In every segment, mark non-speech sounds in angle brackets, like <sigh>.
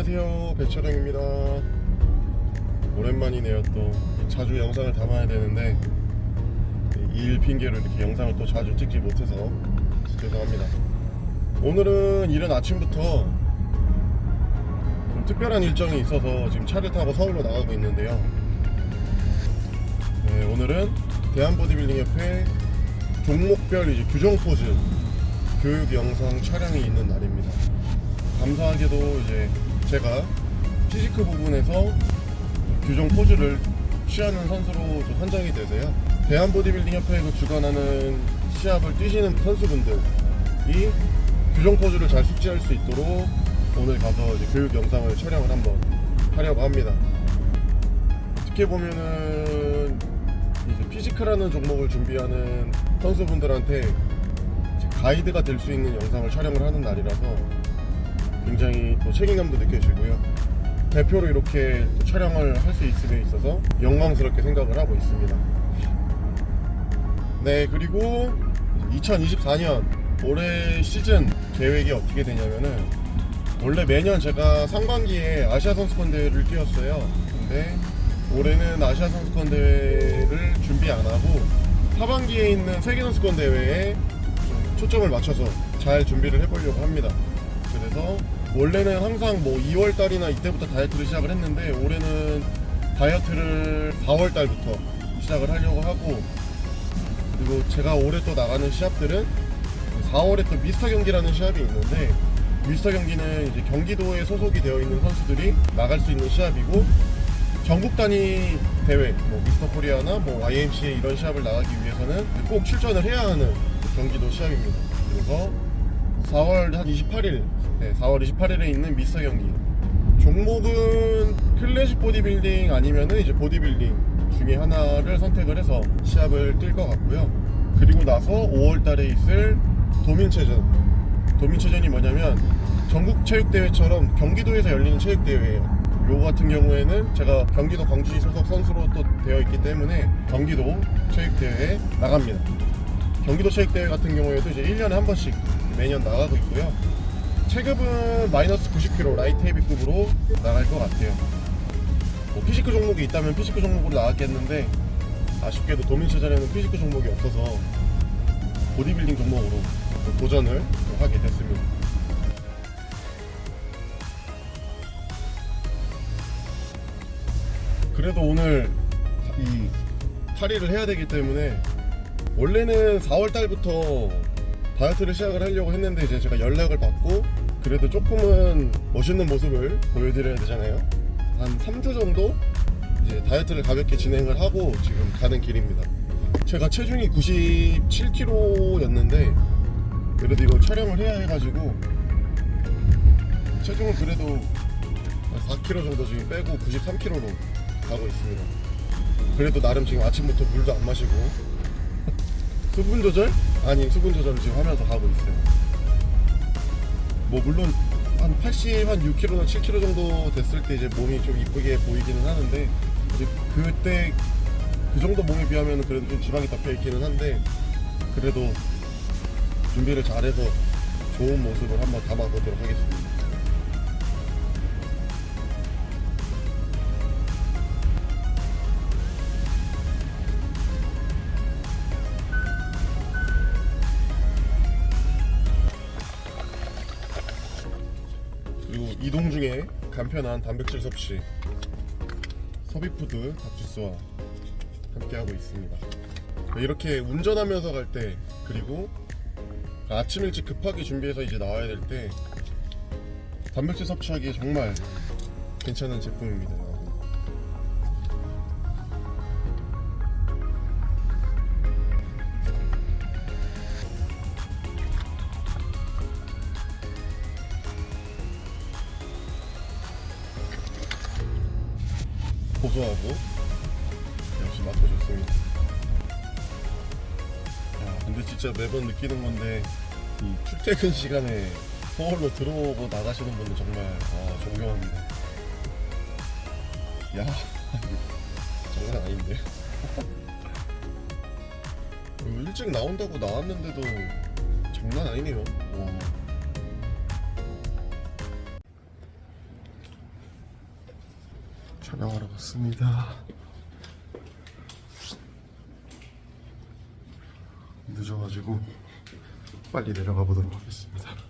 안녕하세요. 배철영입니다. 오랜만이네요 또. 자주 영상을 담아야 되는데 이일 핑계로 이렇게 영상을 또 자주 찍지 못해서 죄송합니다. 오늘은 이른 아침부터 좀 특별한 일정이 있어서 지금 차를 타고 서울로 나가고 있는데요. 네, 오늘은 대한보디빌딩협회 종목별 이제 규정 포즈 교육 영상 촬영이 있는 날입니다. 감사하게도 이제 제가 피지크 부분에서 규정 포즈를 취하는 선수로 좀 선정이 되세요. 대한 보디빌딩 협회에서 주관하는 시합을 뛰시는 선수분들이 규정 포즈를 잘 숙지할 수 있도록 오늘 가서 이제 교육 영상을 촬영을 한번 하려고 합니다. 어떻게 보면은 이제 피지크라는 종목을 준비하는 선수분들한테 가이드가 될 수 있는 영상을 촬영을 하는 날이라서 굉장히 또 책임감도 느껴지고요. 대표로 이렇게 또 촬영을 할 수 있음에 있어서 영광스럽게 생각을 하고 있습니다. 네, 그리고 2024년 올해 시즌 계획이 어떻게 되냐면은 원래 매년 제가 상반기에 아시아 선수권 대회를 뛰었어요. 근데 올해는 아시아 선수권 대회를 준비 안 하고 하반기에 있는 세계 선수권 대회에 좀 초점을 맞춰서 잘 준비를 해보려고 합니다. 그래서 원래는 항상 뭐 2월 달이나 이때부터 다이어트를 시작을 했는데 올해는 다이어트를 4월 달부터 시작을 하려고 하고 그리고 제가 올해 또 나가는 시합들은 4월에 또 미스터 경기라는 시합이 있는데 미스터 경기는 이제 경기도에 소속이 되어 있는 선수들이 나갈 수 있는 시합이고 전국 단위 대회, 뭐 미스터 코리아나 뭐 YMCA 이런 시합을 나가기 위해서는 꼭 출전을 해야 하는 경기도 시합입니다. 그래서 4월 한 28일, 네, 4월 28일에 있는 미스터 경기. 종목은 클래식 보디빌딩 아니면은 이제 보디빌딩 중에 하나를 선택을 해서 시합을 뛸 것 같고요. 그리고 나서 5월 달에 있을 도민체전. 도민체전이 뭐냐면 전국 체육대회처럼 경기도에서 열리는 체육대회예요. 요 같은 경우에는 제가 경기도 광주시 소속 선수로 또 되어 있기 때문에 경기도 체육대회에 나갑니다. 경기도 체육대회 같은 경우에도 이제 1년에 한 번씩 매년 나가고 있고요. 체급은 마이너스 90kg 라이트 헤비급으로 나갈 것 같아요. 뭐 피지크 종목이 있다면 피지크 종목으로 나갔겠는데 아쉽게도 도민체전에는 피지크 종목이 없어서 보디빌딩 종목으로 도전을 하게 됐습니다. 그래도 오늘 이 탈의를 해야 되기 때문에 원래는 4월 달부터 다이어트를 시작을 하려고 했는데 이제 제가 연락을 받고 그래도 조금은 멋있는 모습을 보여드려야 되잖아요. 한 3주 정도 이제 다이어트를 가볍게 진행을 하고 지금 가는 길입니다. 제가 체중이 97kg였는데 그래도 이거 촬영을 해야 해가지고 체중은 그래도 4kg 정도 지금 빼고 93kg로 가고 있습니다. 그래도 나름 지금 아침부터 물도 안 마시고 <laughs> 수분 조절? 아니 수분 조절을 지금 하면서 가고 있어요. 뭐 물론 한 80, 한 6kg나 7kg 정도 됐을 때 이제 몸이 좀 이쁘게 보이기는 하는데 이제 그때 그 정도 몸에 비하면 그래도 좀 지방이 덮여 있기는 한데 그래도 준비를 잘해서 좋은 모습을 한번 담아보도록 하겠습니다. 간편한 단백질 섭취 서비푸드 닭주스와 함께하고 있습니다. 이렇게 운전하면서 갈 때 그리고 아침 일찍 급하게 준비해서 이제 나와야 될 때 단백질 섭취하기에 정말 괜찮은 제품입니다 고소하고 역시. 야, 근데 진짜 매번 느끼는 건데 이 출퇴근 시간에 서울로 들어오고 나가시는 분들 정말 아, 존경합니다. 야, <laughs> 장난 아닌데. <laughs> 일찍 나온다고 나왔는데도 장난 아니네요. 와. 촬영하러 왔습니다. 늦어가지고 빨리 내려가 보도록 하겠습니다.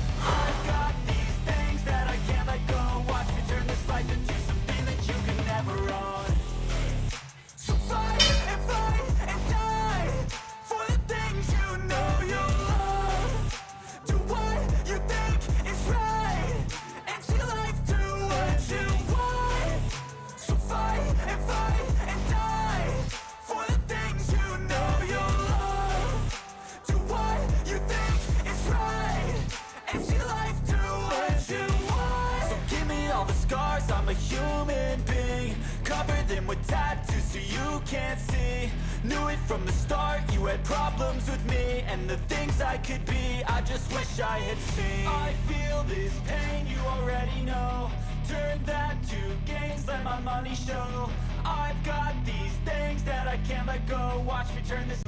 With tattoos so you can't see. Knew it from the start, you had problems with me and the things I could be. I just wish I had seen. I feel this pain, you already know. Turn that to gains, let my money show. I've got these things that I can't let go. Watch me turn this.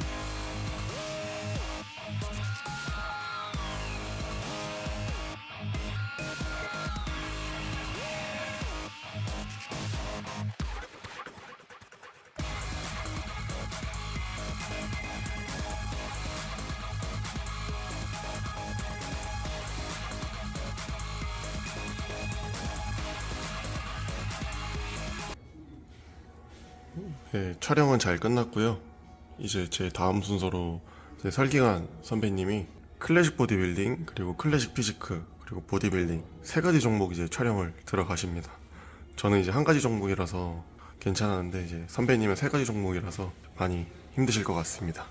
네, 촬영은 잘 끝났고요. 이제 제 다음 순서로 제 설기관 선배님이 클래식 보디빌딩 그리고 클래식 피지크 그리고 보디빌딩 세 가지 종목 이제 촬영을 들어가십니다. 저는 이제 한 가지 종목이라서 괜찮았는데 이제 선배님은 세 가지 종목이라서 많이 힘드실 것 같습니다.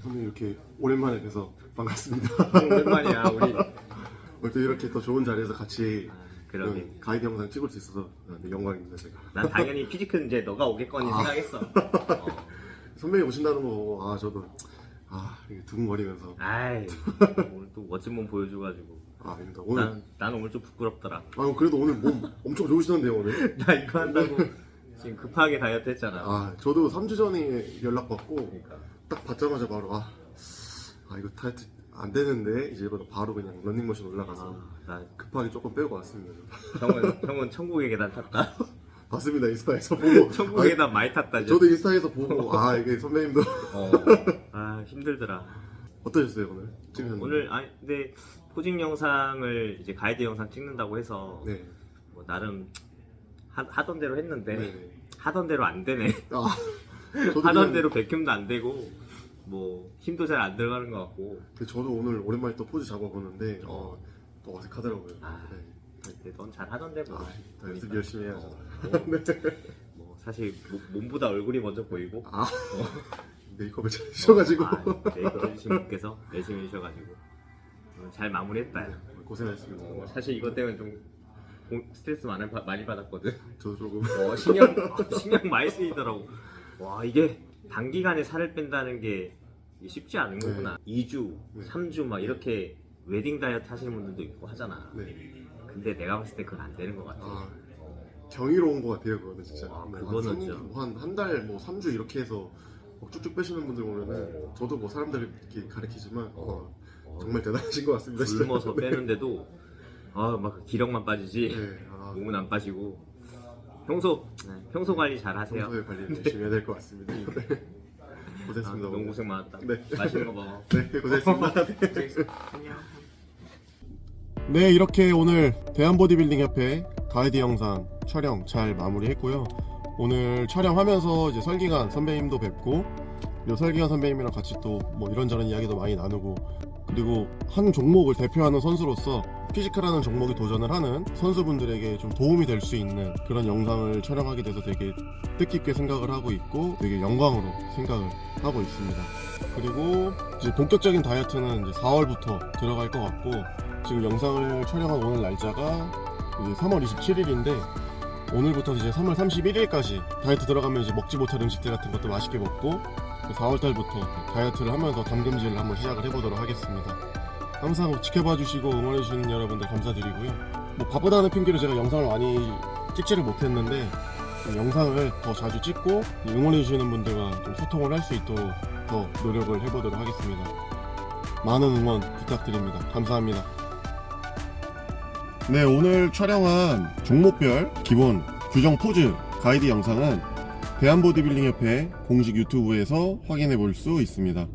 선배님 이렇게 오랜만에 뵈서 반갑습니다. 오랜만이야 <laughs> 우리. 또 이렇게 더 좋은 자리에서 같이 그러게. 이런 가이드 영상 찍을 수 있어서 네, 영광입니다 제가. 난 당연히 피지크는 이제 너가 오겠거니 생각했어. 어. <laughs> 선배님 오신다는 거 보고 아 저도 아 이게 두근거리면서. 아이 오늘 또 멋진 몸 보여줘가지고. 아 아닙니다. 오늘 난, 난 오늘 좀 부끄럽더라. 아 그래도 오늘 몸 엄청 좋으시던데요 오늘? <laughs> 나 이거 한다고 지금 급하게 다이어트 했잖아. 아 저도 3주 전에 연락 받고 그러니까 딱 받자마자 바로 아, 아 이거 다이어트 안 되는데 이제 이러다 바로 그냥 런닝머신 올라가서 아, 나 급하게 조금 빼고 왔습니다. 형은 <laughs> 형은 천국의 계단 탔다. 봤습니다 인스타에서 보고. <laughs> 천국의 계단 많이 탔다 아, 이제. 저도 인스타에서 보고 아 이게 선배님도. 어. <laughs> 아 힘들더라. 어떠셨어요 오늘? 찍으셨는데 오늘 아니 근데 포징 영상을 이제 가이드 영상 찍는다고 해서 네. 뭐 나름 하, 하던 대로 했는데 네. 하던 대로 안 되네. 아 저도 하던 그냥- 대로 백큐도 안 되고 뭐 힘도 잘 안 들어가는 것 같고 근데 저도 오늘 오랜만에 또 포즈 잡아보는데 어, 또 어색하더라고요. 아. 네. 근데 넌 잘하던데 뭐 아, 더 연습 보니까. 열심히 해야죠. 어, <laughs> 뭐, 뭐 사실 몸- 몸보다 얼굴이 먼저 보이고 아 <laughs> 메이크업을 잘 하셔가지고 아, 메이크업 해주신 분께서 열심히 해주셔가지고 오늘 잘 마무리했다 네, 고생하셨습니다. 어, 사실 이것 때문에 좀 공- 스트레스 많이, 받- 많이 받았거든 저도 조금 어, 신경, 신경 많이 쓰이더라고 와 이게 단기간에 살을 뺀다는 게 쉽지 않은 네. 거구나. 2주, 네. 3주 막 이렇게 웨딩 다이어트 하시는 분들도 있고 하잖아. 네. 근데 내가 봤을 때 그건 안 되는 것 같아. 아 경이로운 것 같아요 그거는 진짜 아, 뭐 그거는 한 진짜. 한한 달 뭐 3주 이렇게 해서 막 쭉쭉 빼시는 분들 보면은 저도 뭐 사람들 이렇게 가르치지만 어, 정말 대단하신 것 같습니다 진짜. 굶어서 빼는데도 아 막 기력만 빠지지 네, 아, 몸은 안 빠지고 평소 네, 평소 관리 잘 하세요. 평소에 관리 열심히 해야 될 것 같습니다 네. 아, 고생했습니다 너무 오늘. 고생 많았다. 네. 맛있는 거 먹어. 네 고생했습니다 <laughs> 안녕. 네 이렇게 오늘 대한보디빌딩협회 가이드 영상 촬영 잘 마무리했고요 오늘 촬영하면서 이제 설기관 선배님도 뵙고 그리고 설기관 선배님이랑 같이 또 뭐 이런저런 이야기도 많이 나누고 그리고 한 종목을 대표하는 선수로서 피지컬하는 종목에 도전을 하는 선수분들에게 좀 도움이 될 수 있는 그런 영상을 촬영하게 돼서 되게 뜻깊게 생각을 하고 있고 되게 영광으로 생각을 하고 있습니다. 그리고 이제 본격적인 다이어트는 이제 4월부터 들어갈 것 같고 지금 영상을 촬영한 오늘 날짜가 이제 3월 27일인데 오늘부터 이제 3월 31일까지 다이어트 들어가면 이제 먹지 못할 음식들 같은 것도 맛있게 먹고 4월달부터 다이어트를 하면서 담금질을 한번 시작을 해보도록 하겠습니다. 항상 지켜봐 주시고 응원해 주시는 여러분들 감사드리고요. 뭐 바쁘다는 핑계로 제가 영상을 많이 찍지를 못했는데 좀 영상을 더 자주 찍고 응원해 주시는 분들과 좀 소통을 할 수 있도록 더 노력을 해보도록 하겠습니다. 많은 응원 부탁드립니다. 감사합니다. 네, 오늘 촬영한 종목별 기본 규정 포즈 가이드 영상은 대한보디빌딩협회 공식 유튜브에서 확인해 볼 수 있습니다.